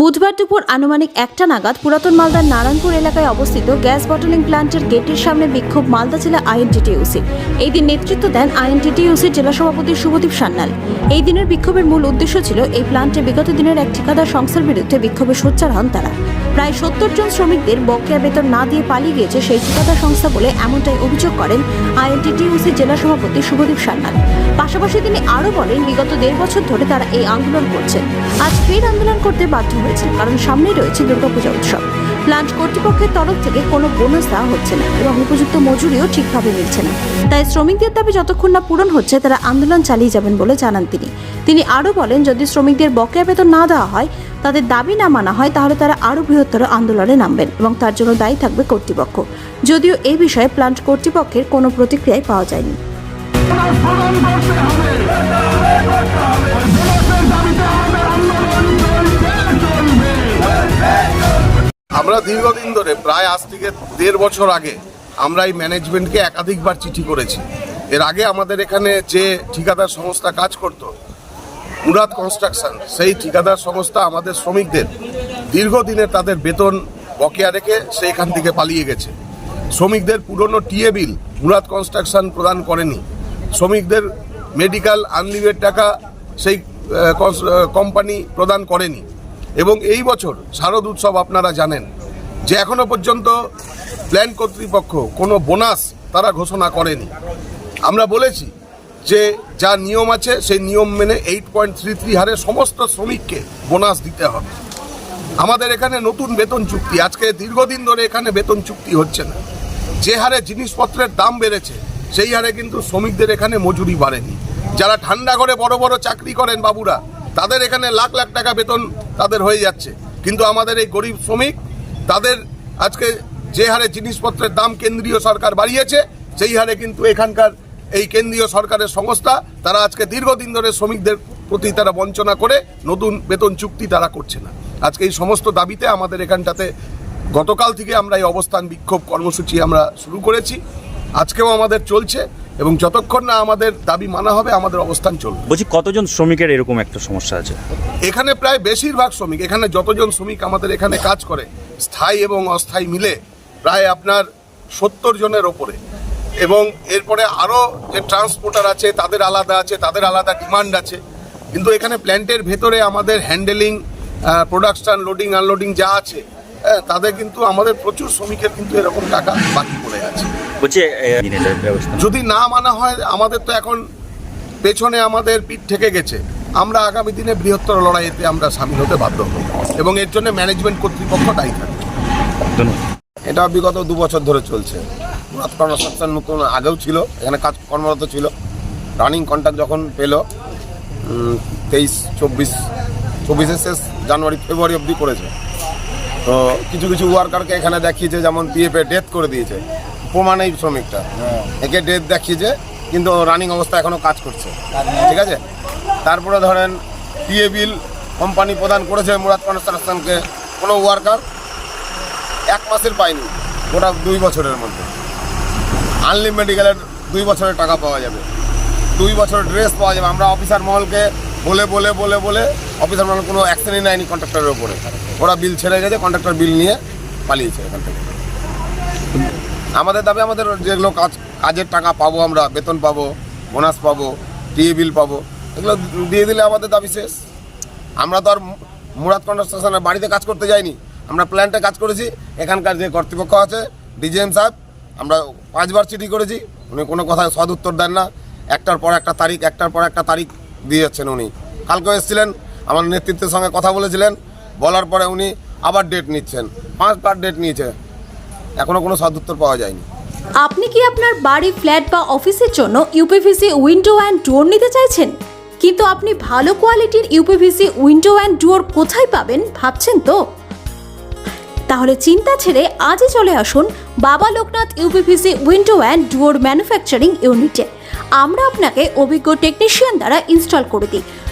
বুধবার দুপুর আনুমানিক একটা নাগাদ পুরাতন মালদার নারায়ণপুর এলাকায় অবস্থিত গ্যাস বটলিং প্ল্যান্টের গেটের সামনে বিক্ষোভ মালদা জেলা আইএনটিটিউসি এই দিন নেতৃত্ব দেন আইএনটিটিউসির জেলা সভাপতি শুভদীপ সান্যাল। এই দিনের বিক্ষোভের মূল উদ্দেশ্য ছিল এই প্ল্যান্টে বিগত দিনের এক ঠিকাদার সংস্থার বিরুদ্ধে বিক্ষোভে সোচ্চার হন তারা। প্রায় সত্তর জন শ্রমিকদের বকেয়া বেতন না দিয়ে পালিয়ে গিয়েছে সেই ঠিকাদার সংস্থা বলে এমনটাই অভিযোগ করেন আইএনটিটিউসির জেলা সভাপতি শুভদীপ সান্যাল। পাশাপাশি তিনি আরও বলেন, বিগত দেড় বছর ধরে তারা এই আন্দোলন করছেন। আজ ফের আন্দোলন করতে বাধ্য হয়েছে কারণ সামনেই রয়েছে দুর্গাপূজা উৎসব। প্লান্ট কর্তৃপক্ষের তরফ থেকে কোনো বোনাস দেওয়া হচ্ছে না এবং উপযুক্ত মজুরিও ঠিকভাবে মিলছে না। তাই শ্রমিকদের দাবি যতক্ষণ না পূরণ হচ্ছে, তারা আন্দোলন চালিয়ে যাবেন বলে জানান তিনি। তিনি আরও বলেন, যদি শ্রমিকদের বকেয়া বেতন না দেওয়া হয়, তাদের দাবি না মানা হয়, তাহলে তারা আরও বৃহত্তর আন্দোলনে নামবেন এবং তার জন্য দায়ী থাকবে কর্তৃপক্ষ। যদিও এই বিষয়ে প্লান্ট কর্তৃপক্ষের কোনো প্রতিক্রিয়াই পাওয়া যায়নি। আমরা দীর্ঘদিন ধরে, প্রায় আজ থেকে দেড় বছর আগে, আমরা এই ম্যানেজমেন্টকে একাধিকবার চিঠি করেছি। এর আগে আমাদের এখানে যে ঠিকাদার সংস্থা কাজ করত, মুরাদ কনস্ট্রাকশন, সেই ঠিকাদার সংস্থা আমাদের শ্রমিকদের দীর্ঘদিনের তাদের বেতন বকেয়া রেখে সেইখান থেকে পালিয়ে গেছে। শ্রমিকদের পুরনো টিএ বিল মুরাদ কনস্ট্রাকশন প্রদান করেনি। শ্রমিকদের মেডিকেল আনলিভের টাকা সেই কোম্পানি প্রদান করেনি। এবং এই বছর শারদ উৎসব আপনারা জানেন যে এখনও পর্যন্ত প্ল্যান কর্তৃপক্ষ কোনো বোনাস তারা ঘোষণা করেনি। আমরা বলেছি যে যা নিয়ম আছে সেই নিয়ম মেনে এইট পয়েন্ট থ্রি থ্রি হারে সমস্ত শ্রমিককে বোনাস দিতে হবে। আমাদের এখানে নতুন বেতন চুক্তি, আজকে দীর্ঘদিন ধরে এখানে বেতন চুক্তি হচ্ছে না। যে হারে জিনিসপত্রের দাম বেড়েছে, সেই হারে কিন্তু শ্রমিকদের এখানে মজুরি বাড়েনি। যারা ঠান্ডা করে বড় বড় চাকরি করেন বাবুরা, তাদের এখানে লাখ লাখ টাকা বেতন তাদের হয়ে যাচ্ছে। কিন্তু আমাদের এই গরিব শ্রমিক, তাদের আজকে যে হারে জিনিসপত্রের দাম কেন্দ্রীয় সরকার বাড়িয়েছে, সেই হারে কিন্তু এখানকার এই কেন্দ্রীয় সরকারের সংস্থা, তারা আজকে দীর্ঘদিন ধরে শ্রমিকদের প্রতি তারা বঞ্চনা করে নতুন বেতন চুক্তি তারা করছে না। আজকে এই সমস্ত দাবিতে আমাদের এখানটাতে গতকাল থেকে আমরা এই অবস্থান বিক্ষোভ কর্মসূচি আমরা শুরু করেছি। আজকেও আমাদের চলছে এবং যতক্ষণ না আমাদের দাবি মানা হবে আমাদের অবস্থান চলবে। বলছি কতজন শ্রমিকের এরকম একটা সমস্যা আছে? এখানে প্রায় বেশিরভাগ শ্রমিক এখানে যতজন শ্রমিক আমাদের এখানে কাজ করে স্থায়ী এবং অস্থায়ী মিলে প্রায় আপনার সত্তর জনের ওপরে। এবং এরপরে আরও যে ট্রান্সপোর্টার আছে তাদের আলাদা আছে তাদের আলাদা ডিমান্ড আছে। কিন্তু এখানে প্ল্যান্টের ভেতরে আমাদের হ্যান্ডেলিং প্রোডাকশন লোডিং আনলোডিং যা আছে হ্যাঁ, তাদের কিন্তু আমাদের প্রচুর শ্রমিকের কিন্তু এরকম টাকা বাকি পড়ে আছে। বলছি যদি না মানা হয় আমাদের তো এখন পেছনে আমাদের পিঠ থেকে গেছে। আমরা আগামী দিনে বৃহত্তর লড়াইতে আমরা সামিল হতে বাধ্য হব এবং এর জন্য ম্যানেজমেন্ট কর্তৃপক্ষ দায়ী থাকবে। এটা বিগত দু বছর ধরে চলছে। মুরাদ কনস্ট্রাকশন নতুন আগেও ছিল এখানে কাজ কর্মরত ছিল। রানিং কন্ট্রাক্ট যখন পেল তেইশ চব্বিশ চব্বিশের শেষ জানুয়ারি ফেব্রুয়ারি অবধি করেছে। তো কিছু কিছু ওয়ার্কারকে এখানে দেখিয়েছে যেমন পিএফে ডেথ করে দিয়েছে। প্রমাণ এই শ্রমিকটা একে ডেথ দেখিয়েছে কিন্তু রানিং অবস্থা এখনও কাজ করছে। ঠিক আছে? তারপরে ধরেন পিএ বিল কোম্পানি প্রদান করেছে মুরাদ কনস্ট্রাকশনকে কোনো ওয়ার্কার এক মাসের পাইনি ওটা দুই বছরের মধ্যে। আনলি মেডিকেলের দুই বছরের টাকা পাওয়া যাবে। দুই বছর ড্রেস পাওয়া যাবে। আমরা অফিসার মহলকে বলে বলে বলে বলে অফিসার মহল কোনো অ্যাকশনই নেয়নি কন্ট্রাক্টরের উপরে। ওরা বিল ছেড়ে গেছে কন্ট্রাক্টর বিল নিয়ে পালিয়েছে এখান থেকে। আমাদের দাবি আমাদের যেগুলো কাজ, কাজের টাকা পাবো আমরা, বেতন পাবো, বোনাস পাবো, টিএ বিল পাবো, এগুলো দিয়ে দিলে আমাদের দাবি শেষ। আমরা তো আর মুরাদ কনস্ট্রাকশনের বাড়িতে কাজ করতে যাইনি। আমরা প্ল্যান্টে কাজ করেছি, এখানকার যে কর্তৃপক্ষ আছে, ডিজিএম সাহেব, আমরা পাঁচবার চিঠি করেছি, উনি কোনো কথায় সদ উত্তর দেন না। একটার পর একটা তারিখ, একটার পর একটা তারিখ দিয়ে যাচ্ছেন উনি। কালকেও এসেছিলেন, আমার নেতৃত্বের সঙ্গে কথা বলেছিলেন, বলার পরে উনি আবার ডেট নিচ্ছেন, পাঁচবার ডেট নিয়েছে। এখনও কোনো সদ উত্তর পাওয়া যায়নি। আপনি কি আপনার বাড়ি ফ্ল্যাট বা অফিসের জন্য ইউপিভিসি উইন্ডো অ্যান্ড ডোর নিতে চাইছেন? কিন্তু আপনি ভালো কোয়ালিটির ইউপিভিসি উইন্ডো অ্যান্ড ডোর কোথায় পাবেন ভাবছেন তো? তাহলে চিন্তা ছেড়ে আজই চলে আসুন Baba Loknath UPVC window and door manufacturing ইউনিটে আমরা আপনাকে অভিজ্ঞ টেকনিশিয়ান দ্বারা ইনস্টল করে দিই।